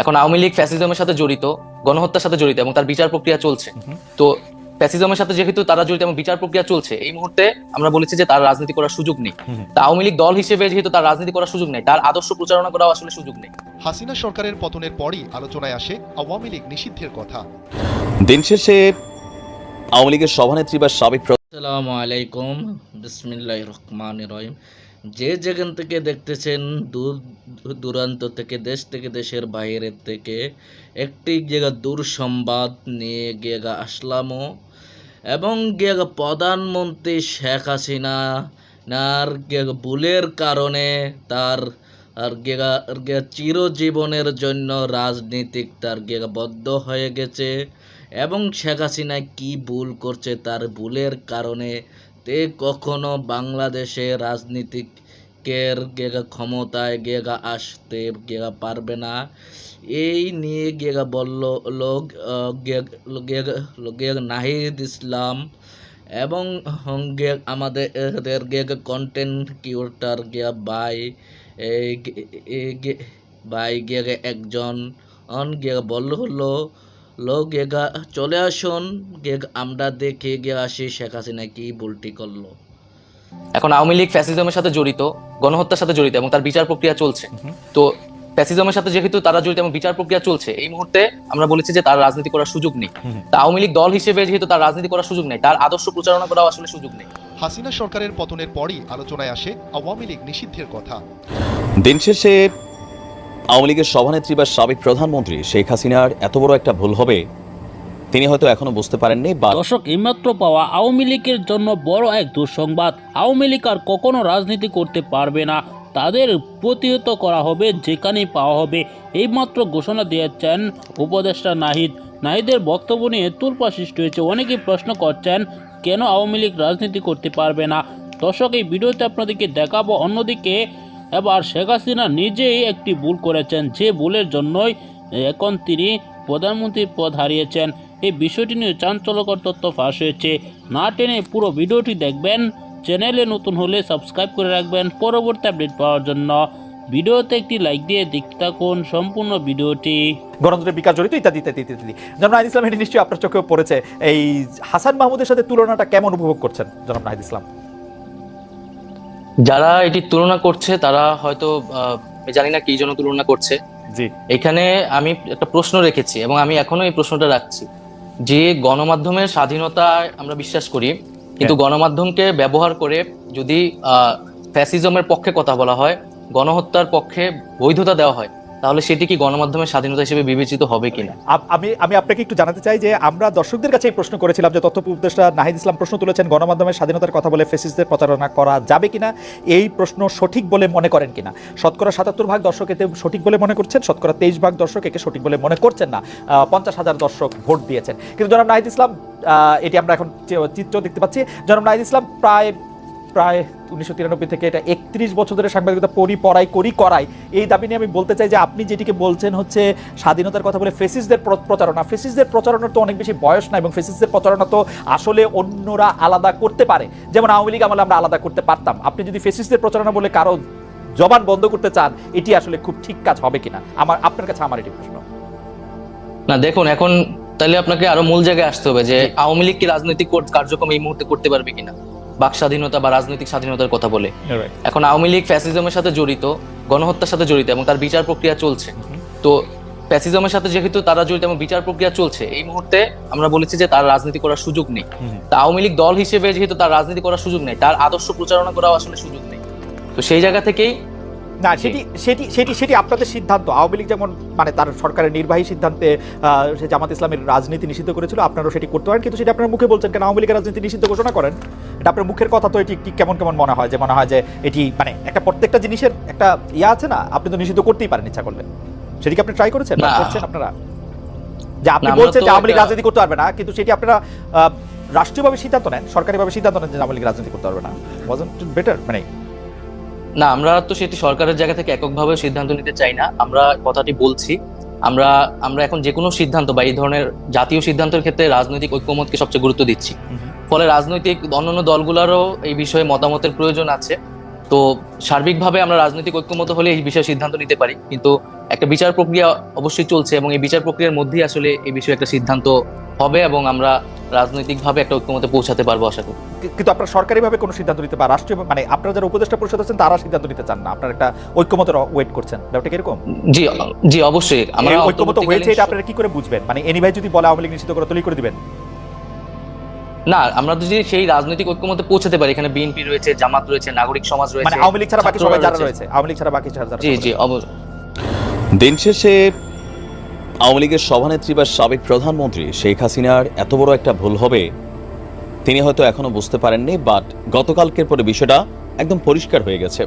এখন আওয়ামী লীগ ফ্যাসিজমের সাথে জড়িত গণহত্যার সাথে জড়িত এবং তার বিচার প্রক্রিয়া চলছে। তো ফ্যাসিজমের সাথে যেহেতু তারা জড়িত এবং বিচার প্রক্রিয়া চলছে এই মুহূর্তে আমরা বলেছি যে তার রাজনীতি করার সুযোগ নেই। তা আওয়ামী লীগ দল হিসেবে যেহেতু তার রাজনীতি করার সুযোগ নেই তার আদর্শ প্রচারণা করাও আসলে সুযোগ নেই। হাসিনা সরকারের পতনের পরই আলোচনায় আসে আওয়ামী লীগ নিষিদ্ধের কথা। দিন শেষে আওয়ামী লীগের সভানেত্রী বা সাবেক আসসালামু আলাইকুম। বিসমিল্লাহ রহমান রহিম। যে যেখান থেকে দেখতেছেন, দূর, দূরান্ত থেকে, দেশ থেকে, দেশের বাইরের থেকে, একটি গিয়েগা দূর সংবাদ নিয়ে গিয়েগা আসলামও এবং গিয়েগা প্রধানমন্ত্রী শেখ হাসিনা, নার ভুলের কারণে তার, আর গেগা চিরজীবনের জন্য রাজনীতিক তার গেগা বদ্ধ হয়ে গেছে এবং শেখ হাসিনা কী ভুল করছে তার ভুলের কারণে তে কখনো বাংলাদেশে রাজনীতিকের গেগা ক্ষমতায় গেগা আসতে গেগা পারবে না। এই নিয়ে গেগা বলল লোক আহ, গে- গে- গে- নাহিদ ইসলাম এবং গে আমাদের এদের গে কন্টেন্ট কিউটার গিয়া বাই এই গে- গে- বাই গিয়ে একজন। অন গিয়ে বলল হলো লোক গেগা চলে আসুন। গেগ আমরা দেখে গিয়ে আসি শেখ হাসিনা কি ভুলটি করল। এখন আওয়ামী লীগ ফ্যাসিজমের সাথে জড়িত গণহত্যার সাথে জড়িত এবং তার বিচার প্রক্রিয়া চলছে। তো ফ্যাসিজমের সাথে যেহেতু তারা জড়িত এবং বিচার প্রক্রিয়া চলছে এই মুহূর্তে আমরা বলেছি যে তার রাজনীতি করার সুযোগ নেই। তা আওয়ামী লীগ দল হিসেবে যেহেতু তার রাজনীতি করার সুযোগ নেই তার আদর্শ প্রচারণা করাও আসলে সুযোগ নেই। হাসিনা সরকারের পতনের পরই আলোচনায় আসে আওয়ামী লীগ নিষিদ্ধের কথা। দিন শেষে আওয়ামী লীগের সভানেত্রী বা সাবেক প্রধানমন্ত্রী শেখ হাসিনার এত বড় একটা ভুল হবে, তিনি হয়তো এখনও বুঝতে পারেননি বা দর্শক, এইমাত্র পাওয়া আওয়ামী লীগের জন্য বড় এক দুঃসংবাদ। আওয়ামী লীগ আর কখনো রাজনীতি করতে পারবে না। তাদের প্রতিহত করা হবে, যেখানেই পাওয়া হবে। এইমাত্র ঘোষণা দিয়েছেন উপদেষ্টা নাহিদ। নাহিদের বক্তব্য নিয়ে তুলপা সৃষ্টি হয়েছে। অনেকেই প্রশ্ন করছেন, কেন আওয়ামী লীগ রাজনীতি করতে পারবে না? দর্শক, এই ভিডিওতে আপনাদেরকে দেখাবো। অন্যদিকে এবার শেখ হাসিনা নিজেই একটি ভুল করেছেন। যে ভুলের জন্যই এখন তিনি প্রধানমন্ত্রীর পদ হারিয়েছেন। এই বিষয়টি নিয়ে চাঞ্চল্যকর তথ্য ফাঁস হয়েছে। না টেনে পুরো ভিডিওটি দেখবেন। চ্যানেলে নতুন হলে সাবস্ক্রাইব করে রাখবেন পরবর্তী আপডেট পাওয়ার জন্য। ভিডিওতে একটি লাইক দিয়ে দেখতে থাকুন সম্পূর্ণ ভিডিওটি। গণতন্ত্রের বিকাশ জড়িত ইত্যাদি ইত্যাদি ইত্যাদি জনাব নাহিদ ইসলাম, এটি নিশ্চয়ই আপনার চোখেও পড়েছে। এই হাসান মাহমুদের সাথে তুলনাটা কেমন উপভোগ করছেন জনাব নাহিদ ইসলাম? যারা এটি তুলনা করছে তারা হয়তো জানি না কি জন্য তুলনা করছে। জি। এখানে আমি একটা প্রশ্ন রেখেছি এবং আমি এখনও এই প্রশ্নটা রাখছি। যে গণমাধ্যমের স্বাধীনতায় আমরা বিশ্বাস করি কিন্তু গণমাধ্যমকে ব্যবহার করে যদি ফ্যাসিজমের পক্ষে কথা বলা হয় গণহত্যার পক্ষে বৈধতা দেওয়া হয় তাহলে সেটি কি গণমাধ্যমের স্বাধীনতা হিসেবে বিবেচিত হবে কিনা? আমি আমি আপনাকে একটু জানাতে চাই যে আমরা দর্শকদের কাছে প্রশ্ন করেছিলাম যে তথ্য উপদেষ্টা নাহিদ ইসলাম প্রশ্ন তুলেছেন, গণমাধ্যমের স্বাধীনতার কথা বলে ফেসিসদের প্রচারণা করা যাবে কিনা? এই প্রশ্ন সঠিক বলে মনে করেন কিনা? শতকরা সাতাত্তর ভাগ দর্শক এতে সঠিক বলে মনে করছেন, শতকরা তেইশ ভাগ দর্শক একে সঠিক বলে মনে করছেন না। পঞ্চাশ হাজার দর্শক ভোট দিয়েছেন। কিন্তু জনাব নাহিদ ইসলাম এটি আমরা এখন চিত্র দেখতে পাচ্ছি। জনাব নাহিদ ইসলাম, প্রায় প্রায় উনিশশো তিরানব্বই থেকে এটা একত্রিশ বছর ধরে সাংবাদিকতা পড়ি পড়াই করি করাই। এই দাবি নিয়ে আমি বলতে চাই যে আপনি যেটিকে বলছেন হচ্ছে স্বাধীনতার কথা বলে ফেসিসদের প্রচারণা। ফেসিসদের প্রচারণার তো অনেক বেশি বয়স না এবং ফেসিসদের প্রচারণা তো আসলে অন্যরা আলাদা করতে পারে। যেমন আওয়ামী লীগ আমলে আমরা আলাদা করতে পারতাম। আপনি যদি ফেসিসদের প্রচারণা বলে কারও জবান বন্ধ করতে চান এটি আসলে খুব ঠিক কাজ হবে কিনা? আমার আপনার কাছে আমার এটি প্রশ্ন। না দেখুন এখন তাহলে আপনাকে আরও মূল জায়গায় আসতে হবে যে আওয়ামী লীগ কি রাজনৈতিক কর- কার্যক্রম এই মুহূর্তে করতে পারবে কিনা? বাক স্বাধীনতা বা রাজনৈতিক স্বাধীনতার কথা বলে। এখন আওয়ামী লীগ ফ্যাসিজমের সাথে জড়িত গণহত্যার সাথে জড়িত এবং তার বিচার প্রক্রিয়া চলছে। তো ফ্যাসিজমের সাথে যেহেতু তারা জড়িত এবং বিচার প্রক্রিয়া চলছে এই মুহূর্তে আমরা বলেছি যে তার রাজনীতি করার সুযোগ নেই। তা আওয়ামী লীগ দল হিসেবে যেহেতু তার রাজনীতি করার সুযোগ নেই তার আদর্শ প্রচারণা করাও আসলে সুযোগ নেই। তো সেই জায়গা থেকেই না সেটি সেটি সেটি সেটি আপনাদের সিদ্ধান্ত। আওয়ামী লীগ যেমন মানে তার সরকারের নির্বাহী সিদ্ধান্তে সে জামাত ইসলামের রাজনীতি নিষিদ্ধ করেছিল আপনারাও সেটি করতে পারেন। কিন্তু সেটা আপনার মুখে বলছেন কেন? আওয়ামী লীগের রাজনীতি নিষিদ্ধ ঘোষণা করেন। এটা আপনার মুখের কথা তো এটি কি কেমন কেমন মনে হয়? যে মনে হয় যে এটি মানে একটা প্রত্যেকটা জিনিসের একটা ইয়ে আছে না? আপনি তো নিষিদ্ধ করতেই পারেন ইচ্ছা করলে। সেটি কি আপনি ট্রাই করেছেন না। করছেন আপনারা? যে আপনি বলছেন যে আওয়ামী লীগ রাজনীতি করতে পারবে না কিন্তু সেটি আপনারা আহ, রাষ্ট্রীয়ভাবে সিদ্ধান্ত নেন সরকারিভাবে সিদ্ধান্ত নেন যে আওয়ামী লীগ রাজনীতি করতে পারবে না। ওয়াজন্ট বেটার মানে না, আমরা তো সেটি সরকারের জায়গা থেকে এককভাবে সিদ্ধান্ত নিতে চাই না। আমরা কথাটি বলছি। আমরা আমরা এখন যে কোনো সিদ্ধান্ত বা এই ধরনের জাতীয় সিদ্ধান্তের ক্ষেত্রে রাজনৈতিক ঐক্যমতকে সবচেয়ে গুরুত্ব দিচ্ছি। ফলে রাজনৈতিক অন্যান্য দলগুলোরও এই বিষয়ে মতামতের প্রয়োজন আছে। তো সার্বিকভাবে আমরা রাজনৈতিক ঐক্যমত হলে এই বিষয়ে সিদ্ধান্ত নিতে পারি। কিন্তু একটা বিচার প্রক্রিয়া অবশ্যই চলছে এবং এই বিচার প্রক্রিয়ার মধ্যেই আসলে এই বিষয়ে একটা সিদ্ধান্ত হবে এবং আমরা রাজনৈতিকভাবে একটা ঐক্যমতে পৌঁছাতে পারব আশা করি। কিন্তু আপনারা সরকারিভাবে কোনো সিদ্ধান্ত নিতে বা রাষ্ট্রীয় মানে আপনারা যারা উপদেষ্টা পরিষদ আছেন তারা সিদ্ধান্ত নিতে চান না? আপনারা একটা ঐক্যমতের ওয়েট করছেন। ব্যাপারটা কীরকম জি জি অবশ্যই। আমরা ঐক্যমত হয়েছে এটা আপনারা কি করে বুঝবেন? মানে এনি ভাই যদি বলে আওয়ামী লীগ নিষিদ্ধ করে তৈরি করে দিবেন? না আমরা যদি সেই রাজনৈতিক ঐক্যমতে পৌঁছাতে পারি এখানে বিএনপি রয়েছে জামাত রয়েছে নাগরিক সমাজ মানে রয়েছে আওয়ামী লীগ ছাড়া বাকি সবাই যারা রয়েছে। আওয়ামী লীগ ছাড়া বাকি যারা যারা জি জি অবশ্যই। দিন শেষে আওয়ামী লীগের সভানেত্রী বা সাবেক প্রধানমন্ত্রী শেখ হাসিনার এত বড় একটা ভুল হবে, তিনি হয়তো এখনও বুঝতে পারেননি বাট গতকালকের পরে বিষয়টা একদম পরিষ্কার হয়ে গেছে।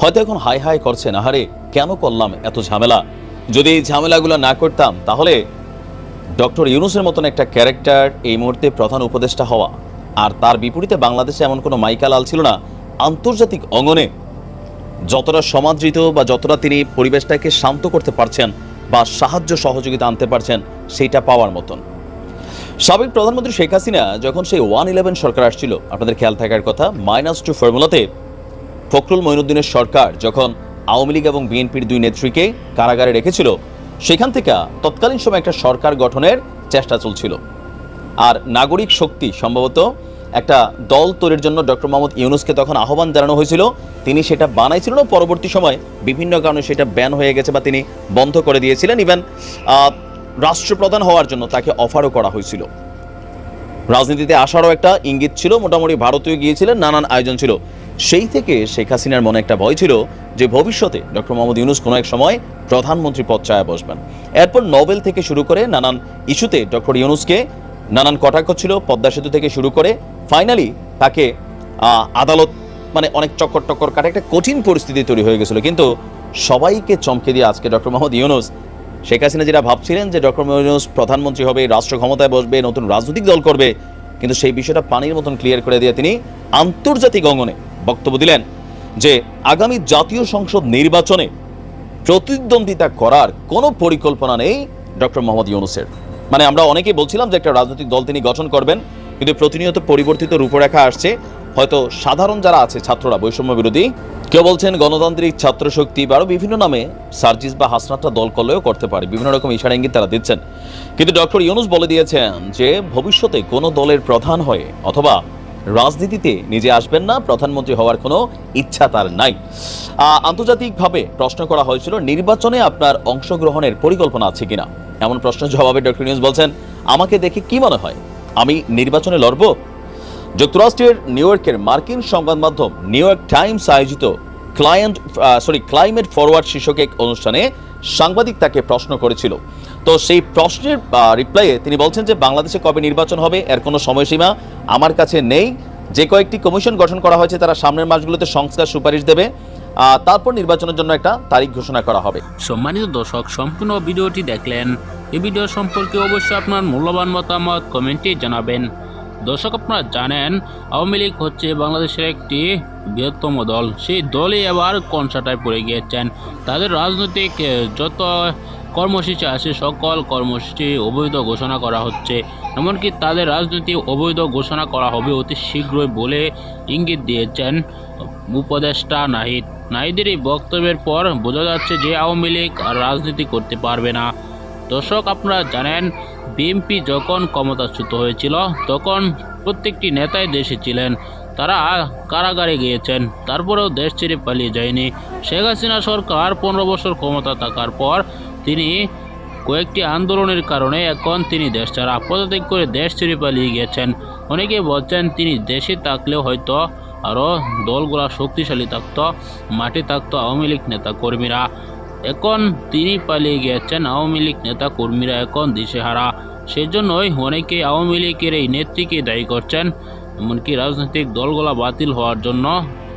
হয়তো এখন হাই হাই করছেন, আহারে কেন করলাম এত ঝামেলা? যদি এই ঝামেলাগুলো না করতাম, তাহলে ডক্টর ইউনুসের মতন একটা ক্যারেক্টার এই মুহূর্তে প্রধান উপদেষ্টা হওয়া, আর তার বিপরীতে বাংলাদেশে এমন কোনো মাইকা লাল ছিল না, আন্তর্জাতিক অঙ্গনে যতটা সমাদৃত বা যতটা তিনি পরিবেশটাকে শান্ত করতে পারছেন বা সাহায্য সহযোগিতা আনতে পারছেন সেইটা পাওয়ার মতন। সাবেক প্রধানমন্ত্রী শেখ হাসিনা যখন সেই ওয়ান ইলেভেন সরকার আসছিল, আপনাদের খেয়াল থাকার কথা, মাইনাস টু ফর্মুলাতে ফখরুল মঈনুদ্দিনের সরকার যখন আওয়ামী লীগ এবং বিএনপির দুই নেত্রীকে কারাগারে রেখেছিল, সেখান থেকে তৎকালীন সময় একটা সরকার গঠনের চেষ্টা চলছিল। আর নাগরিক শক্তি সম্ভবত একটা দল তৈরির জন্য ডক্টর মোহাম্মদ ইউনুসকে তখন আহ্বান জানানো হয়েছিল। তিনি সেটা বানাইছিলেন ও পরবর্তী সময় বিভিন্ন কারণে সেটা ব্যান হয়ে গেছে বা তিনি বন্ধ করে দিয়েছিলেন। ইভেন রাষ্ট্রপ্রধান হওয়ার জন্য তাকে অফারও করা হয়েছিল। রাজনীতিতে আসারও একটা ইঙ্গিত ছিল। মোটামুটি ভারতীয় গিয়েছিলেন, নানান আয়োজন ছিল। সেই থেকে শেখ হাসিনার মনে একটা ভয় ছিল যে ভবিষ্যতে ডক্টর মোহাম্মদ ইউনুস কোনো এক সময় প্রধানমন্ত্রী পদ চায় বসবেন। এরপর নোবেল থেকে শুরু করে নানান ইস্যুতে ডক্টর ইউনুসকে নানান কটাক্ষ ছিল। পদ্মা সেতু থেকে শুরু করে ফাইনালি তাকে আদালত মানে অনেক চক্কর টক্কর কাটে, একটা কঠিন পরিস্থিতি তৈরি হয়ে গেছিল। কিন্তু সবাইকে চমকে দিয়ে আজকে ডক্টর মোহাম্মদ ইউনুস, শেখ হাসিনা যেটা ভাবছিলেন যে ডক্টর মোহাম্মদ ইউনুস প্রধানমন্ত্রী হবে, রাষ্ট্র ক্ষমতায় বসবে, নতুন রাজনৈতিক দল করবে, কিন্তু সেই বিষয়টা পানির মতন ক্লিয়ার করে দিয়ে তিনি আন্তর্জাতিক অঙ্গনে বক্তব্য দিলেন যে আগামী জাতীয় সংসদ নির্বাচনে প্রতিদ্বন্দ্বিতা করার কোনো পরিকল্পনা নেই ডক্টর মোহাম্মদ ইউনুসের। মানে আমরা অনেকেই বলছিলাম যে একটা রাজনৈতিক দল তিনি গঠন করবেন, কিন্তু প্রতিনিয়ত পরিবর্তিত রূপরেখা আসছে। হয়তো সাধারণ যারা আছে, ছাত্ররা, বৈষম্য বিরোধী, কেউ বলছেন গণতান্ত্রিক ছাত্র শক্তি বা আরও বিভিন্ন নামে সার্জিস বা হাসনাতটা দল করলেও করতে পারে, বিভিন্ন রকম ইশারা ইঙ্গিত তারা দিচ্ছেন। কিন্তু ডক্টর ইউনুস বলে দিয়েছেন যে, ভবিষ্যতে কোনো দলের প্রধান হয়ে অথবা রাজনীতিতে নিজে আসবেন না, প্রধানমন্ত্রী হওয়ার কোনো ইচ্ছা তার নাই। আন্তর্জাতিকভাবে প্রশ্ন করা হয়েছিল, নির্বাচনে আপনার অংশগ্রহণের পরিকল্পনা আছে কিনা? এমন প্রশ্নের জবাবে ডক্টর নিউজ বলছেন, আমাকে দেখে কি মনে হয়? আমি নির্বাচনে লড়ব? যুক্তরাষ্ট্রের নিউ ইয়র্কের মার্কিন সংবাদ মাধ্যম নিউ ইয়র্ক টাইমস আয়োজিত ক্লায়েন্ট সরি, ক্লাইমেট ফরওয়ার্ড শীর্ষক এক অনুষ্ঠানে সাংবাদিক তাকে প্রশ্ন করেছিল। তো সেই প্রশ্নের রিপ্লাইয়ে তিনি বলছেন যে, বাংলাদেশে কবে নির্বাচন হবে? এর কোনো সময়সীমা আমার কাছে নেই। যে কয়েকটি কমিশন গঠন করা হয়েছে, তারা সামনের মাসগুলোতে সংস্কার সুপারিশ দেবে। তারপর নির্বাচনের জন্য একটা তারিখ ঘোষণা করা হবে। সম্মানিত দর্শক, সম্পূর্ণ ভিডিওটি দেখলেন। এই ভিডিও সম্পর্কে অবশ্যই আপনার মূল্যবান মতামত কমেন্টে জানাবেন। দর্শক, আপনারা জানেন, আওয়ামী লীগ হচ্ছে বাংলাদেশের একটি বৃহত্তম দল। সেই দলে এবার কনসার্টায় পড়ে গিয়েছেন। তাদের রাজনৈতিক যত কর্মসূচি আছে, সকল কর্মসূচি অবৈধ ঘোষণা করা হচ্ছে। এমনকি তাদের রাজনীতি অবৈধ ঘোষণা করা হবে অতি শীঘ্রই বলে ইঙ্গিত দিয়েছেন উপদেষ্টা নাহিদ। নাহিদের এই বক্তব্যের পর বোঝা যাচ্ছে যে আওয়ামী লীগ আর রাজনীতি করতে পারবে না। দর্শক, আপনারা জানেন, বিএনপি যখন ক্ষমতাচ্যুত হয়েছিল, তখন প্রত্যেকটি নেতাই দেশে ছিলেন। তারা কারাগারে গিয়েছেন, তারপরেও দেশ ছেড়ে পালিয়ে যায়নি। শেখ হাসিনা সরকার পনেরো বছর ক্ষমতা থাকার পর তিনি কয়েকটি আন্দোলনের কারণে এখন তিনি দেশ ছাড়া পদত্যাগ করে দেশ ছেড়ে পালিয়ে গিয়েছেন। অনেকে বলছেন, তিনি দেশে থাকলেও হয়তো আরও দলগুলা শক্তিশালী থাকতো, মাটি থাকতো, আওয়ামী লীগ নেতা কর্মীরা এখন তিনি পালিয়ে গিয়েছেন আওয়ামী লীগ নেতা কর্মীরা এখন দিশেহারা। সেজন্যই অনেকে আওয়ামী লীগের এই নেত্রীকে দায়ী করছেন, এমনকি রাজনৈতিক দলগুলা বাতিল হওয়ার জন্য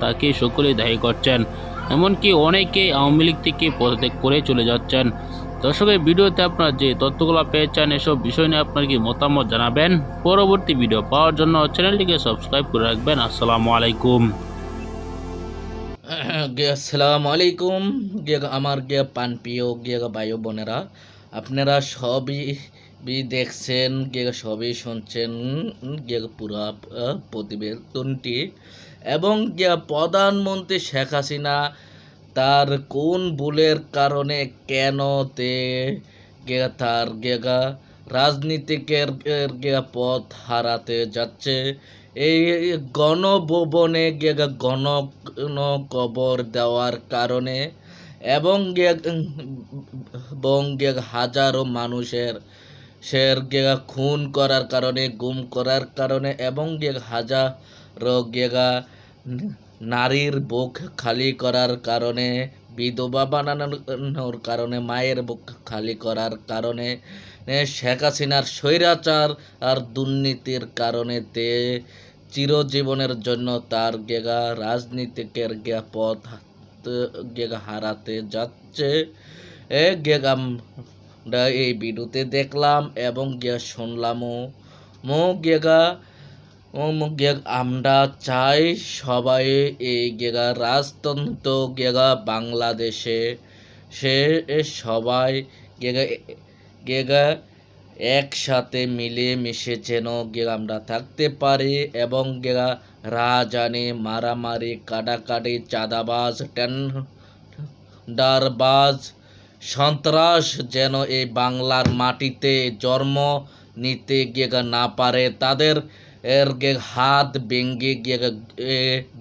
তাকে সকলেই দায়ী করছেন। এমনকি অনেকেই আওয়ামী লীগ থেকে পদত্যাগ করে চলে যাচ্ছেন। দর্শক, এই ভিডিওতে আপনারা যে তথ্যগুলো পেয়েছেন এসব বিষয় নিয়ে আপনার কি মতামত জানাবেন? পরবর্তী ভিডিও পাওয়ার জন্য চ্যানেলটিকে সাবস্ক্রাইব করে রাখবেন। আসসালামু আলাইকুম। আসসালামু আলাইকুম। গে আমার গে পানপ্রিয় গে বায়ু বোনেরা, আপনারা সবই দেখছেন, গে সবই শুনছেন, গে পুরা প্রতিবেদনটি। এবং গে প্রধানমন্ত্রী শেখ হাসিনা তার কোন ভুলের কারণে কেন তে গেগা তার গেগা রাজনীতিকের পথ হারাতে যাচ্ছে? এই গণভবনে গেগা গণ কবর দেওয়ার কারণে এবং গে- এবং গে- হাজারো মানুষের শের গেগা খুন করার কারণে, গুম করার কারণে এবং গে হাজারো গেগা নারীর বুক খালি করার কারণে, বিধবা বানানোর কারণে, মায়ের বুক খালি করার কারণে, শেখ হাসিনার স্বৈরাচার আর দুর্নীতির কারণে তে চিরজীবনের জন্য তার গেগা রাজনীতিকের গেগা পথ গেগা হারাতে যাচ্ছে। এ গেগাম এই ভিডিওতে দেখলাম এবং গিয়া শুনলামও। মো গেগ আমরা চাই সবাই এই গেগা রাজতন্ত্র, গেগা বাংলাদেশে। সে সবাই গেগা গেগা একসাথে মিলে মিশে যেন গেগা আমরা থাকতে পারি এবং গেগা রাজানি মারামারি, কাটাকাটি, চাঁদাবাজ, টেন্ডারবাজ, সন্ত্রাস যেন এই বাংলার মাটিতে জন্ম নিতে গিয়ে না পারে। তাদের এর হাত ভেঙ্গে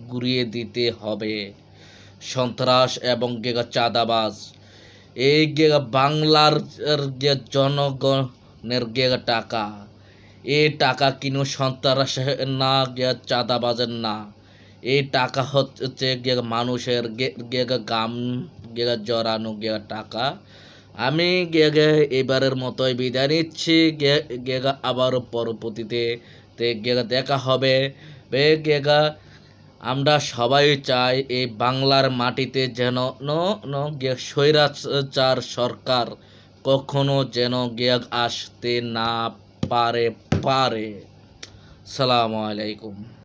ঘুরিয়ে দিতে হবে সন্ত্রাস এবং চাঁদাবাজ এই বাংলার জনগণের টাকা এই টাকা কিনো সন্ত্রাস না চাঁদাবাজের না এই টাকা হচ্ছে মানুষের গাম জড়ানো টাকা আমি এবারের মতোই বিদায় নিচ্ছি আবারও পরবর্তীতে তে গেগা দেখা হবে। বে গেগা, আমরা সবাই চাই এই বাংলার মাটিতে যেন ন ন স্বৈরাচার সরকার কখনো যেন গেগ আসতে না পারে পারে। সালামু আলাইকুম।